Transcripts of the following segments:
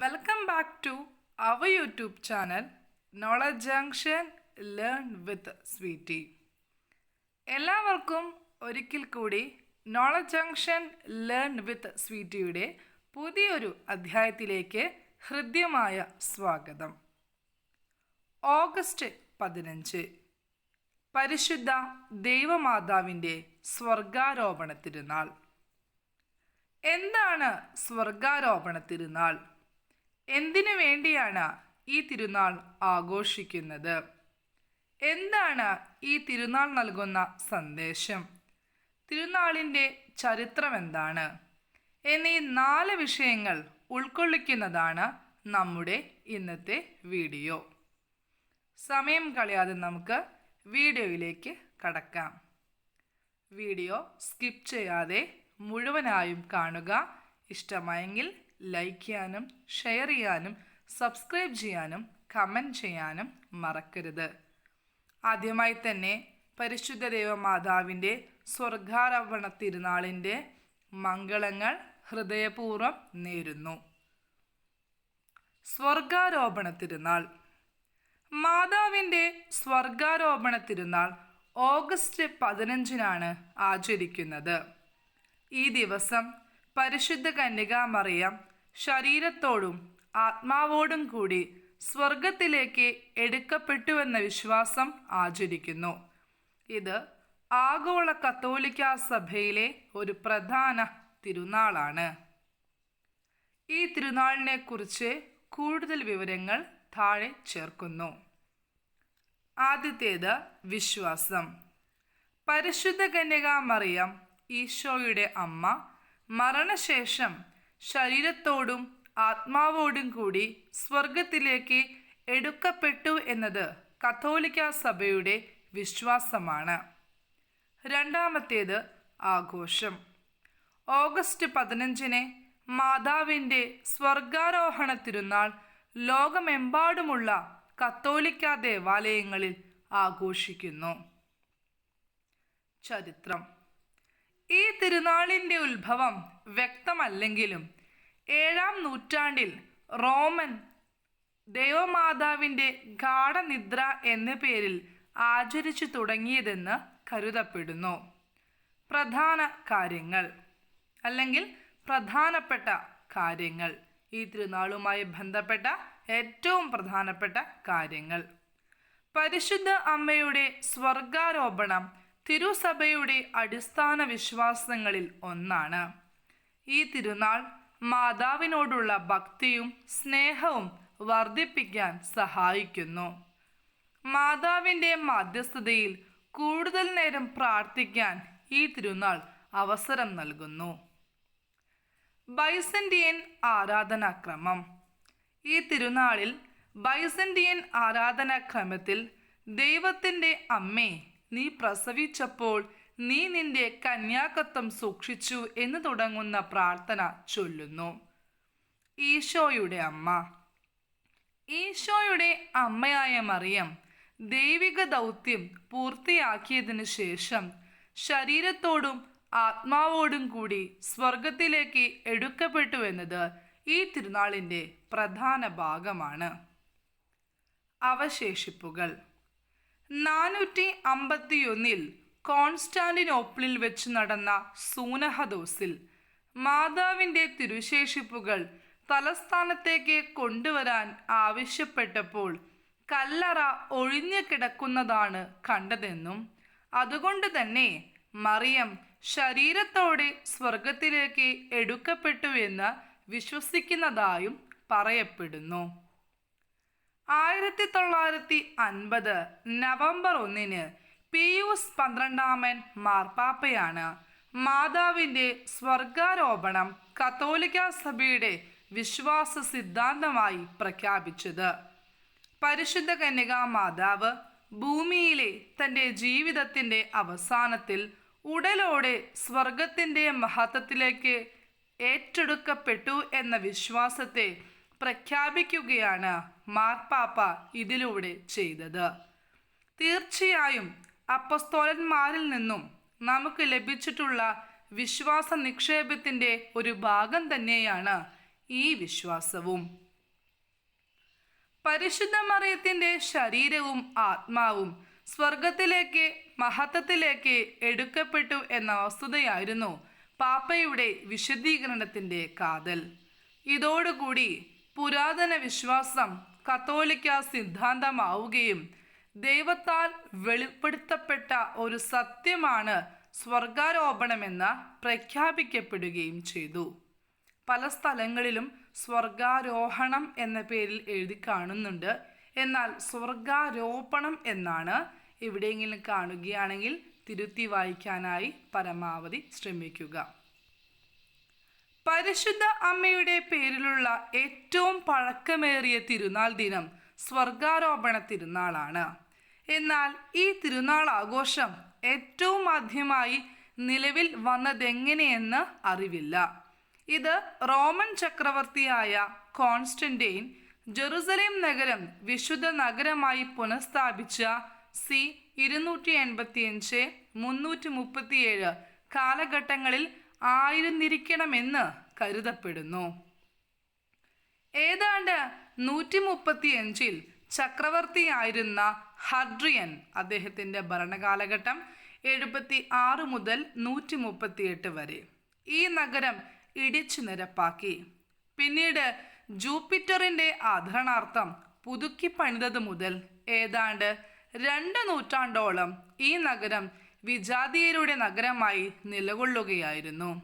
Welcome back to our YouTube channel knowledge junction learn with Sweety എല്ലാവർക്കും ഒരിക്കൽ കൂടി knowledge junction learn with സ്വീറ്റിയുടെ പുതിയൊരു അധ്യായത്തിലേക്ക് ഹൃദ്യമായ സ്വാഗതം. ഓഗസ്റ്റ് പതിനഞ്ച്. പരിശുദ്ധ ദൈവമാതാവിന്റെ സ്വർഗാരോപണ തിരുനാൾ. എന്താണ് സ്വർഗാരോപണ തിരുനാൾ? എന്തിനു വേണ്ടിയാണ് ഈ തിരുനാൾ ആഘോഷിക്കുന്നത്? എന്താണ് ഈ തിരുനാൾ നൽകുന്ന സന്ദേശം? തിരുനാളിന്റെ ചരിത്രം എന്താണ്? എന്നീ നാല് വിഷയങ്ങൾ ഉൾക്കൊള്ളിക്കുന്നതാണ് നമ്മുടെ ഇന്നത്തെ വീഡിയോ. സമയം കളയാതെ നമുക്ക് വീഡിയോയിലേക്ക് കടക്കാം. വീഡിയോ സ്കിപ്പ് ചെയ്യാതെ മുഴുവനായും കാണുക. ഇഷ്ടമായെങ്കിൽ ലൈക്ക് ചെയ്യാനും ഷെയർ ചെയ്യാനും സബ്സ്ക്രൈബ് ചെയ്യാനും കമന്റ് ചെയ്യാനും മറക്കരുത്. ആദ്യമായി തന്നെ പരിശുദ്ധ ദേവമാതാവിന്റെ സ്വർഗാരോപണ തിരുനാളിന്റെ മംഗളങ്ങൾ ഹൃദയപൂർവം നേരുന്നു. സ്വർഗാരോപണ തിരുനാൾ. മാതാവിന്റെ സ്വർഗാരോപണ തിരുനാൾ ഓഗസ്റ്റ് പതിനഞ്ചിനാണ് ആചരിക്കുന്നത്. ഈ ദിവസം പരിശുദ്ധ കന്യകാമറിയം ശരീരത്തോടും ആത്മാവോടും കൂടി സ്വർഗത്തിലേക്ക് എടുക്കപ്പെട്ടുവെന്ന വിശ്വാസം ആചരിക്കുന്നു. ഇത് ആഗോള കത്തോലിക്ക സഭയിലെ ഒരു പ്രധാന തിരുനാളാണ്. ഈ തിരുനാളിനെ കുറിച്ച് കൂടുതൽ വിവരങ്ങൾ താഴെ ചേർക്കുന്നു. ആദ്യത്തേത് വിശ്വാസം. പരിശുദ്ധ കന്യകാമറിയം ഈശോയുടെ അമ്മ മരണശേഷം ശരീരത്തോടും ആത്മാവോടും കൂടി സ്വർഗത്തിലേക്ക് എടുക്കപ്പെട്ടു എന്നത് കത്തോലിക്ക സഭയുടെ വിശ്വാസമാണ്. രണ്ടാമത്തേത് ആഘോഷം. ഓഗസ്റ്റ് പതിനഞ്ചിന് മാതാവിന്റെ സ്വർഗാരോഹണ തിരുനാൾ ലോകമെമ്പാടുമുള്ള കത്തോലിക്ക ദേവാലയങ്ങളിൽ ആഘോഷിക്കുന്നു. ചരിത്രം. ഈ തിരുനാളിന്റെ ഉത്ഭവം വ്യക്തമല്ലെങ്കിലും ഏഴാം നൂറ്റാണ്ടിൽ റോമൻ ദേവമാതാവിന്റെ ഗാഠനിദ്ര എന്ന പേരിൽ ആചരിച്ചു തുടങ്ങിയതെന്ന് കരുതപ്പെടുന്നു. പ്രധാന കാര്യങ്ങൾ അല്ലെങ്കിൽ പ്രധാനപ്പെട്ട കാര്യങ്ങൾ. ഈ തിരുനാളുമായി ബന്ധപ്പെട്ട ഏറ്റവും പ്രധാനപ്പെട്ട കാര്യങ്ങൾ. പരിശുദ്ധ അമ്മയുടെ സ്വർഗാരോപണം തിരുസഭയുടെ അടിസ്ഥാന വിശ്വാസങ്ങളിൽ ഒന്നാണ്. ഈ തിരുനാൾ മാതാവിനോടുള്ള ഭക്തിയും സ്നേഹവും വർദ്ധിപ്പിക്കാൻ സഹായിക്കുന്നു. മാതാവിന്റെ മധ്യസ്ഥതയിൽ കൂടുതൽ നേരം പ്രാർത്ഥിക്കാൻ ഈ തിരുനാൾ അവസരം നൽകുന്നു. ബൈസന്റിയൻ ആരാധനാക്രമം. ഈ തിരുനാളിൽ ബൈസന്റിയൻ ആരാധനാക്രമത്തിൽ ദൈവത്തിന്റെ അമ്മേ നീ പ്രസവിച്ചപ്പോൾ നീ നിന്റെ കന്യാകത്വം സൂക്ഷിച്ചു എന്ന് തുടങ്ങുന്ന പ്രാർത്ഥന ചൊല്ലുന്നു. ഈശോയുടെ അമ്മ. ഈശോയുടെ അമ്മയായ മറിയം ദൈവിക ദൗത്യം പൂർത്തിയാക്കിയതിനു ശേഷം ശരീരത്തോടും ആത്മാവോടും കൂടി സ്വർഗത്തിലേക്ക് എടുക്കപ്പെട്ടു എന്നത് ഈ തിരുനാളിന്റെ പ്രധാന ഭാഗമാണ്. അവശേഷിപ്പുകൾ. നാനൂറ്റി അമ്പത്തിയൊന്നിൽ കോൺസ്റ്റാന്റിനോപ്പിളിൽ വെച്ച് നടന്ന സൂനഹദോസിൽ മാതാവിന്റെ തിരുശേഷിപ്പുകൾ തലസ്ഥാനത്തേക്ക് കൊണ്ടുവരാൻ ആവശ്യപ്പെട്ടപ്പോൾ കല്ലറ ഒഴിഞ്ഞു കിടക്കുന്നതാണ് കണ്ടതെന്നും അതുകൊണ്ട് തന്നെ മറിയം ശരീരത്തോടെ സ്വർഗത്തിലേക്ക് എടുക്കപ്പെട്ടുവെന്ന് വിശ്വസിക്കുന്നതായും പറയപ്പെടുന്നു. ആയിരത്തി തൊള്ളായിരത്തി അൻപത് നവംബർ ഒന്നിന് പിയൂസ് പന്ത്രണ്ടാമൻ മാർപ്പാപ്പയാണ്. മാതാവിന്റെ സ്വർഗാരോപണം കത്തോലിക്ക സഭയുടെ വിശ്വാസ സിദ്ധാന്തമായി പ്രഖ്യാപിച്ചത്. പരിശുദ്ധ കന്യകാ മാതാവ് ഭൂമിയിലെ തന്റെ ജീവിതത്തിന്റെ അവസാനത്തിൽ ഉടലോടെ സ്വർഗത്തിന്റെ മഹത്വത്തിലേക്ക് ഏറ്റെടുക്കപ്പെട്ടു എന്ന വിശ്വാസത്തെ പ്രഖ്യാപിക്കുകയാണ് മാർപ്പാപ്പ ഇതിലൂടെ ചെയ്തത്. തീർച്ചയായും അപ്പസ്തോലന്മാരിൽ നിന്നും നമുക്ക് ലഭിച്ചിട്ടുള്ള വിശ്വാസ നിക്ഷേപത്തിന്റെ ഒരു ഭാഗം തന്നെയാണ് ഈ വിശ്വാസവും. പരിശുദ്ധ മറിയത്തിന്റെ ശരീരവും ആത്മാവും സ്വർഗത്തിലേക്ക് മഹത്വത്തിലേക്ക് എടുക്കപ്പെട്ടു എന്ന വസ്തുതയായിരുന്നു പാപ്പയുടെ വിശദീകരണത്തിന്റെ കാതൽ. ഇതോടുകൂടി പുരാതന വിശ്വാസം കത്തോലിക്ക സിദ്ധാന്തമാവുകയും ദൈവത്താൽ വെളിപ്പെടുത്തപ്പെട്ട ഒരു സത്യമാണ് സ്വർഗാരോപണമെന്ന് പ്രഖ്യാപിക്കപ്പെടുകയും ചെയ്തു. പല സ്ഥലങ്ങളിലും സ്വർഗാരോഹണം എന്ന പേരിൽ എഴുതി കാണുന്നുണ്ട്. എന്നാൽ സ്വർഗാരോപണം എന്നാണ് എവിടെയെങ്കിലും കാണുകയാണെങ്കിൽ തിരുത്തി വായിക്കാനായി പരമാവധി ശ്രമിക്കുക. പരിശുദ്ധ അമ്മയുടെ പേരിലുള്ള ഏറ്റവും പഴക്കമേറിയ തിരുനാൾ ദിനം സ്വർഗാരോപണ തിരുനാളാണ്. എന്നാൽ ഈ തിരുനാൾ ആഘോഷം ഏറ്റവും ആദ്യമായി നിലവിൽ വന്നതെങ്ങനെയെന്ന് അറിവില്ല. ഇത് റോമൻ ചക്രവർത്തിയായ കോൺസ്റ്റന്റൈൻ ജെറുസലേം നഗരം വിശുദ്ധ നഗരമായി പുനഃസ്ഥാപിച്ച സി ഇരുന്നൂറ്റി എൺപത്തിയഞ്ച് മുന്നൂറ്റി മുപ്പത്തിയേഴ് കാലഘട്ടങ്ങളിൽ ആയിരുന്നിരിക്കണമെന്ന് കരുതപ്പെടുന്നു. ഏതാണ്ട് നൂറ്റി മുപ്പത്തിയഞ്ചിൽ ചക്രവർത്തിയായിരുന്ന ഹഡ്രിയൻ അദ്ദേഹത്തിന്റെ ഭരണകാലഘട്ടം എഴുപത്തി ആറ് മുതൽ നൂറ്റി മുപ്പത്തിയെട്ട് വരെ ഈ നഗരം ഇടിച്ചു നിരപ്പാക്കി. പിന്നീട് ജൂപ്പിറ്ററിന്റെ ആദരണാർത്ഥം പുതുക്കി പണിതത് മുതൽ ഏതാണ്ട് രണ്ട് നൂറ്റാണ്ടോളം ഈ നഗരം വിജാതീയരുടെ നഗരമായി നിലകൊള്ളുകയായിരുന്നു.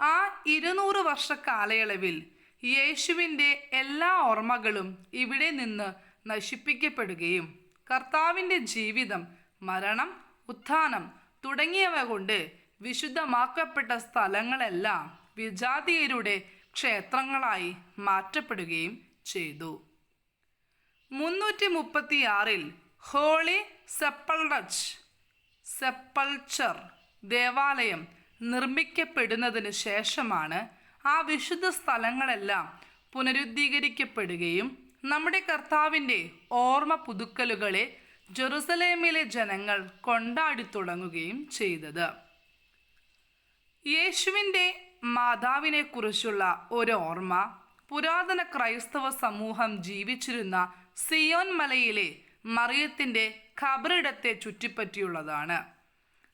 ആ ഇരുന്നൂറ് വർഷ കാലയളവിൽ യേശുവിന്റെ എല്ലാ ഓർമ്മകളും ഇവിടെ നിന്ന് നശിപ്പിക്കപ്പെടുകയും കർത്താവിന്റെ ജീവിതം മരണം ഉത്ഥാനം തുടങ്ങിയവ കൊണ്ട് വിശുദ്ധമാക്കപ്പെട്ട സ്ഥലങ്ങളെല്ലാം വിജാതീയരുടെ ക്ഷേത്രങ്ങളായി മാറ്റപ്പെടുകയും ചെയ്തു. മുന്നൂറ്റി മുപ്പത്തിയാറിൽ ഹോളി സെപ്പൾഡച്ച് സെപ്പൾച്ചർ ദേവാലയം നിർമ്മിക്കപ്പെടുന്നതിന് ശേഷമാണ് ആ വിശുദ്ധ സ്ഥലങ്ങളെല്ലാം പുനരുദ്ധീകരിക്കപ്പെടുകയും നമ്മുടെ കർത്താവിന്റെ ഓർമ്മ പുതുക്കലുകളെ ജെറുസലേമിലെ ജനങ്ങൾ കൊണ്ടാടി തുടങ്ങുകയും ചെയ്തത്. യേശുവിന്റെ മാതാവിനെക്കുറിച്ചുള്ള ഒരു ഓർമ്മ പുരാതന ക്രൈസ്തവ സമൂഹം ജീവിച്ചിരുന്ന സിയോൻ മലയിലെ മറിയത്തിന്റെ ഖബറിടത്തെ ചുറ്റിപ്പറ്റിയുള്ളതാണ്.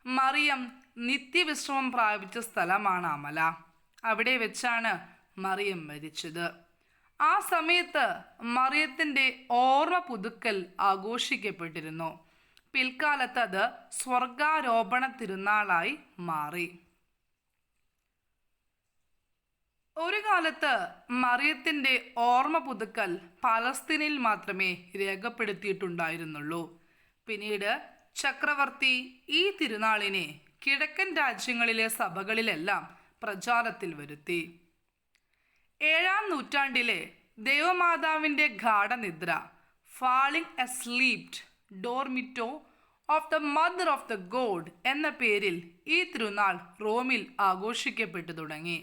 മറിയം നിത്യവിശ്രമം പ്രാപിച്ച സ്ഥലമാണ് അമല. അവിടെ വെച്ചാണ് മറിയം മരിച്ചത്. ആ സമയത്ത് മറിയത്തിന്റെ ഓർമ്മ പുതുക്കൽ ആഘോഷിക്കപ്പെട്ടിരുന്നു. പിൽക്കാലത്ത് അത് സ്വർഗാരോപണ തിരുനാളായി മാറി. ഒരു കാലത്ത് മറിയത്തിന്റെ ഓർമ്മ പുതുക്കൽ പലസ്തീനിൽ മാത്രമേ രേഖപ്പെടുത്തിയിട്ടുണ്ടായിരുന്നുള്ളൂ. പിന്നീട് ചക്രവർത്തി ഈ തിരുനാളിനെ കിഴക്കൻ രാജ്യങ്ങളിലെ സഭകളിലെല്ലാം പ്രചാരത്തിൽ വരുത്തി. ഏഴാം നൂറ്റാണ്ടിലെ ദേവമാതാവിന്റെ ഗാഠനിദ്ര falling asleep dormitio of the mother of the God എന്ന പേരിൽ ഈ തിരുനാൾ റോമിൽ ആഘോഷിക്കപ്പെട്ടു തുടങ്ങി.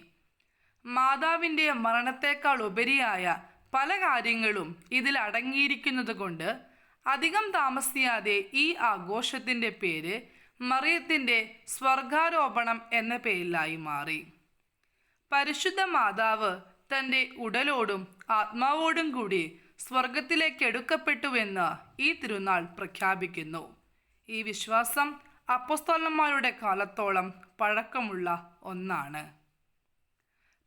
മാതാവിന്റെ മരണത്തേക്കാൾ ഉപരിയായ പല കാര്യങ്ങളും ഇതിൽ അടങ്ങിയിരിക്കുന്നത് കൊണ്ട് അധികം താമസിയാതെ ഈ ആഘോഷത്തിന്റെ പേര് മറിയത്തിന്റെ സ്വർഗാരോപണം എന്ന പേരിലായി മാറി. പരിശുദ്ധ മാതാവ് തന്റെ ഉടലോടും ആത്മാവോടും കൂടി സ്വർഗത്തിലേക്ക് എടുക്കപ്പെട്ടുവെന്ന് ഈ തിരുനാൾ പ്രഖ്യാപിക്കുന്നു. ഈ വിശ്വാസം അപ്പസ്തോലന്മാരുടെ കാലത്തോളം പഴക്കമുള്ള ഒന്നാണ്.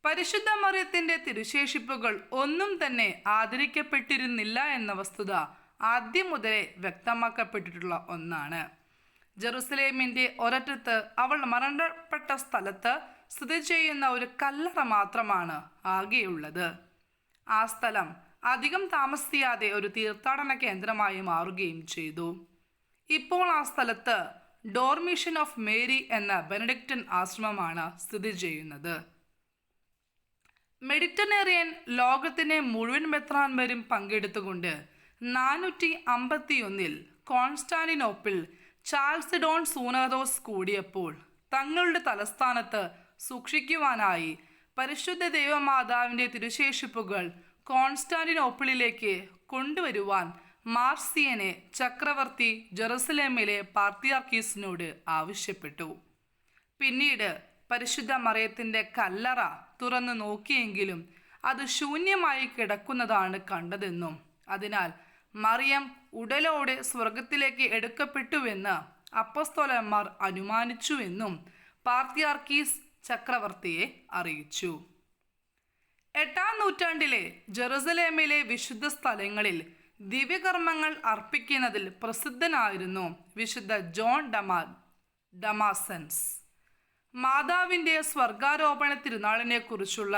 പരിശുദ്ധ മറിയത്തിന്റെ തിരുശേഷിപ്പുകൾ ഒന്നും തന്നെ ആദരിക്കപ്പെട്ടിരുന്നില്ല എന്ന വസ്തുത ആദ്യം മുതലേ വ്യക്തമാക്കപ്പെട്ടിട്ടുള്ള ഒന്നാണ്. ജെറുസലേമിന്റെ ഒരറ്റത്ത് അവൾ മരണപ്പെട്ട സ്ഥലത്ത് സ്ഥിതി ചെയ്യുന്ന ഒരു കല്ലറ മാത്രമാണ് ആകെയുള്ളത്. ആ സ്ഥലം അധികം താമസിയാതെ ഒരു തീർത്ഥാടന കേന്ദ്രമായി മാറുകയും ചെയ്തു. ഇപ്പോൾ ആ സ്ഥലത്ത് ഡോർമിഷൻ ഓഫ് മേരി എന്ന ബെനഡിക്റ്റൻ ആശ്രമമാണ് സ്ഥിതി ചെയ്യുന്നത്. മെഡിറ്ററേനിയൻ ലോകത്തിനെ മുഴുവൻ മെത്രാൻമാരും പങ്കെടുത്തുകൊണ്ട് നാനൂറ്റി അമ്പത്തിയൊന്നിൽ കോൺസ്റ്റാന്റിനോപ്പിൾ ചാൾസ് ഡോൺ സൂനാദോസ് കൂടിയപ്പോൾ തങ്ങളുടെ തലസ്ഥാനത്ത് സൂക്ഷിക്കുവാനായി പരിശുദ്ധ ദൈവമാതാവിന്റെ തിരുശേഷിപ്പുകൾ കോൺസ്റ്റാന്റിനോപ്പിളിലേക്ക് കൊണ്ടുവരുവാൻ മാർസിയനെ ചക്രവർത്തി ജെറുസലേമിലെ പാർത്തിയാർക്കീസിനോട് ആവശ്യപ്പെട്ടു. പിന്നീട് പരിശുദ്ധ മറയത്തിന്റെ കല്ലറ തുറന്നു നോക്കിയെങ്കിലും അത് ശൂന്യമായി കിടക്കുന്നതാണ് കണ്ടതെന്നും അതിനാൽ മറിയം ഉടലോടെ സ്വർഗത്തിലേക്ക് എടുക്കപ്പെട്ടുവെന്ന് അപ്പസ്തോലന്മാർ അനുമാനിച്ചുവെന്നും പാർത്തിയാർക്കീസ് ചക്രവർത്തിയെ അറിയിച്ചു. എട്ടാം നൂറ്റാണ്ടിലെ ജെറുസലേമിലെ വിശുദ്ധ സ്ഥലങ്ങളിൽ ദിവ്യകർമ്മങ്ങൾ അർപ്പിക്കുന്നതിൽ പ്രസിദ്ധനായിരുന്നു വിശുദ്ധ ജോൺ ഡമാ ഡമാസൻസ്. മാതാവിന്റെ സ്വർഗാരോപണ തിരുനാളിനെ കുറിച്ചുള്ള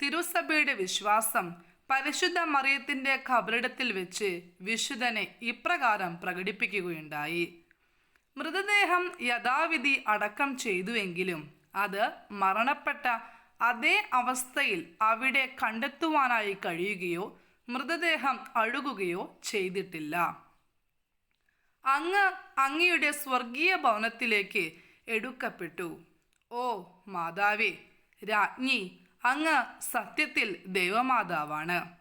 തിരുസഭയുടെ വിശ്വാസം പരിശുദ്ധ മറിയത്തിന്റെ ഖബറിടത്തിൽ വെച്ച് വിശുദ്ധനെ ഇപ്രകാരം പ്രകടിപ്പിക്കുകയുണ്ടായി. മൃതദേഹം യഥാവിധി അടക്കം ചെയ്തുവെങ്കിലും അത് മരണപ്പെട്ട അതേ അവസ്ഥയിൽ അവിടെ കണ്ടെത്തുവാനായി കഴിയുകയോ മൃതദേഹം അഴുകുകയോ ചെയ്തിട്ടില്ല. അങ്ങ് അങ്ങയുടെ സ്വർഗീയ ഭവനത്തിലേക്ക് എടുക്കപ്പെട്ടു. ഓ മാതാവേ രാജ്ഞി അങ്ങ് സത്യത്തിൽ ദൈവമാതാവാണ്.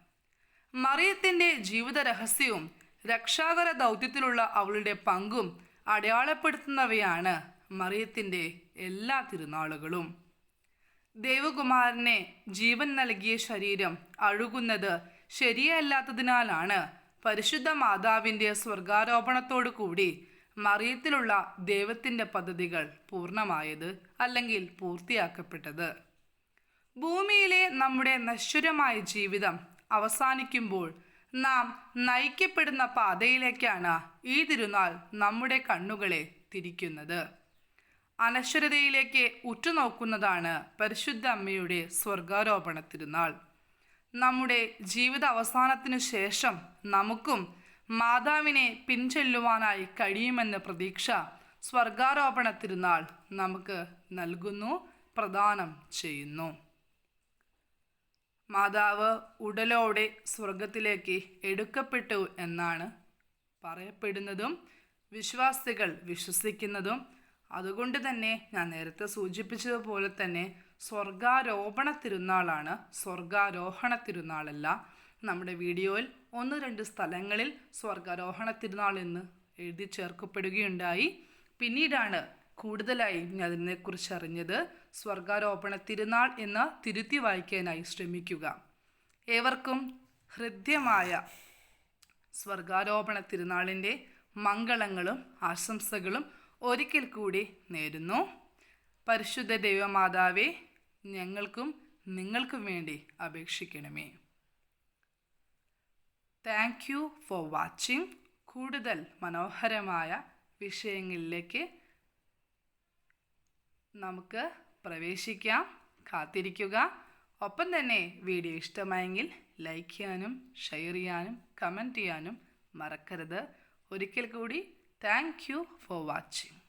മറിയത്തിന്റെ ജീവിത രഹസ്യവും രക്ഷാകര ദൗത്യത്തിലുള്ള അവളുടെ പങ്കും അടയാളപ്പെടുത്തുന്നവയാണ് മറിയത്തിന്റെ എല്ലാ തിരുനാളുകളും. ദേവകുമാരനെ ജീവൻ നൽകിയ ശരീരം അഴുകുന്നത് ശരിയല്ലാത്തതിനാലാണ് പരിശുദ്ധ മാതാവിന്റെ സ്വർഗാരോപണത്തോടു കൂടി മറിയത്തിലുള്ള ദൈവത്തിന്റെ പദ്ധതികൾ പൂർണമായത് അല്ലെങ്കിൽ പൂർത്തിയാക്കപ്പെട്ടത്. ഭൂമിയിലെ നമ്മുടെ നശ്വരമായ ജീവിതം അവസാനിക്കുമ്പോൾ നാം നയിക്കപ്പെടുന്ന പാതയിലേക്കാണ് ഈ തിരുനാൾ നമ്മുടെ കണ്ണുകളെ തിരിക്കുന്നത്. അനശ്വരതയിലേക്ക് ഉറ്റുനോക്കുന്നതാണ് പരിശുദ്ധ അമ്മയുടെ സ്വർഗാരോപണ തിരുനാൾ. നമ്മുടെ ജീവിത അവസാനത്തിനു ശേഷം നമുക്കും മാതാവിനെ പിൻചെല്ലുവാനായി കഴിയുമെന്ന പ്രതീക്ഷ സ്വർഗാരോപണ തിരുനാൾ നമുക്ക് നൽകുന്നു പ്രദാനം ചെയ്യുന്നു. മാതാവ് ഉടലോടെ സ്വർഗത്തിലേക്ക് എടുക്കപ്പെട്ടു എന്നാണ് പറയപ്പെടുന്നതും വിശ്വാസികൾ വിശ്വസിക്കുന്നതും. അതുകൊണ്ട് തന്നെ ഞാൻ നേരത്തെ സൂചിപ്പിച്ചതുപോലെ തന്നെ സ്വർഗാരോപണ തിരുനാളാണ്. സ്വർഗാരോഹണ തിരുനാളല്ല. നമ്മുടെ വീഡിയോയിൽ ഒന്ന് രണ്ട് സ്ഥലങ്ങളിൽ സ്വർഗാരോഹണ തിരുനാൾ എന്ന് എഴുതി ചേർക്കപ്പെടുകയുണ്ടായി. പിന്നീടാണ് കൂടുതലായി ഞാൻ അതിനെക്കുറിച്ച് അറിഞ്ഞത്. സ്വർഗാരോപണ തിരുനാൾ എന്ന് തിരുത്തി വായിക്കാനായി ശ്രമിക്കുക. ഏവർക്കും ഹൃദ്യമായ സ്വർഗാരോപണ തിരുനാളിന്റെ മംഗളങ്ങളും ആശംസകളും ഒരിക്കൽ കൂടി നേരുന്നു. പരിശുദ്ധ ദൈവമാതാവേ ഞങ്ങൾക്കും നിങ്ങൾക്കും വേണ്ടി അപേക്ഷിക്കണമേ. താങ്ക് യു ഫോർ വാച്ചിങ് കൂടുതൽ മനോഹരമായ വിഷയങ്ങളിലേക്ക് നമുക്ക് പ്രവേശിക്കാം കാത്തിരിക്കുക. ഒപ്പം തന്നെ വീഡിയോ ഇഷ്ടമായെങ്കിൽ ലൈക്ക് ചെയ്യാനും ഷെയർ ചെയ്യാനും കമന്റ് ചെയ്യാനും മറക്കരുത്. ഒരിക്കൽ കൂടി താങ്ക് യു ഫോർ വാച്ചിങ്